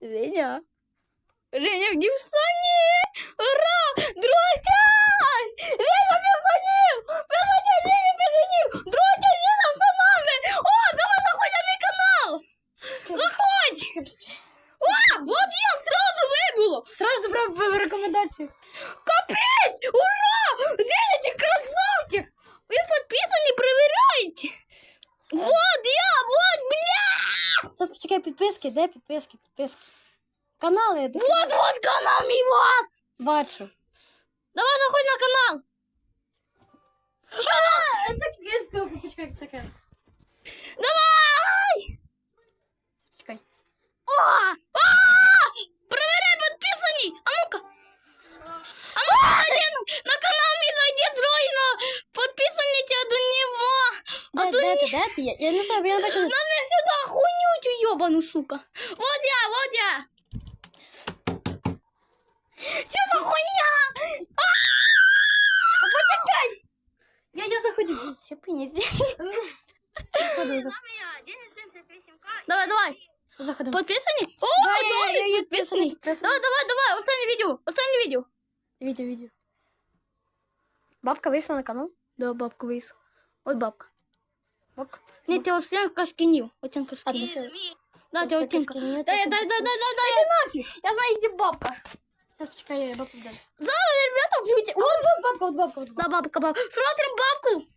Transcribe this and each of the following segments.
Женя. Женя в гіпсоні! Ура! Другий час! Женя пізнанів! Пізнанів, Женя пізнанів! Другий час Женя все нами! О, давай заходь на мій канал! Заходь! О, вот я сразу вибило! Сразу брав в рекомендаціях. Зараз почекай підписки, де підписки, підписки. Канали, я дефі- Вот, вот канал мій вот! бачу. Давай заходь на канал! Це кеска, почекай, це кеска. Давай! Почекай. О! А! Проверяй підписаність! А ну-ка! А ну один на канал мій зайди срочно! Підписаніться до нього! А Де, то де ні... ти, де ти? Я, я не знаю, бо я не бачу. На мне сюда хуйню эту ебану, сука! Вот я, вот я! Что за хуйня? А! Почекай! Я, я заходив. Ще пиня Заходив, за- Давай, давай! заходив. Подписані? О, Да, я- давай, я- я підписані. підписаний. Давай, давай, давай, останнє відео, останнє відео. Відео, відео. Бабка вийшла на канал. Да, бабка вийшла. От бабка. Бабка. Ні, це оцінка скинів. Оцінка А, це скинів. все. Да, це це все оцінка. скинів, це Дай, все дай, дай, скинів. дай, дай, дай. нафиг. Я знаю, де бабка. Зараз почекай, я бабку дам. Зараз, ребята, вживите. От, от бабка, от бабка, от бабка. Да, бабка, бабка. Смотрим бабку.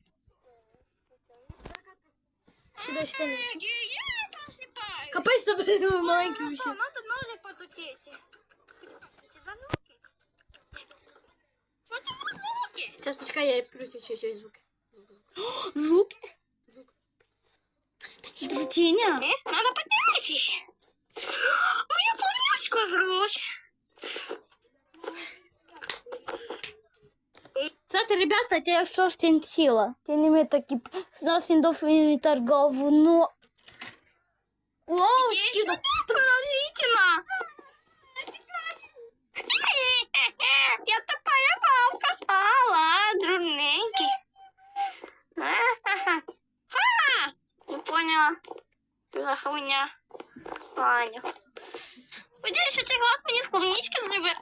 Сюди, сюди. не висі. Капець себе маленький ще. Надо ножик подутеть. Эти зануки. Что это зануки? Зараз почекай, я включу ще щось звуки. Звуки. Звук. Тіня. Э, надо поднять. Моя помнючка грудь. Кстати, ребята, це шостень сила. Це не ми такі зовсім довгі торговно. Вау, Есть скидок. поразительно. Я тупая бабка стала, дурненький. Ха-ха. Не поняла. За хуйня? Ладно. Что цей глад мені з клубнички зробив.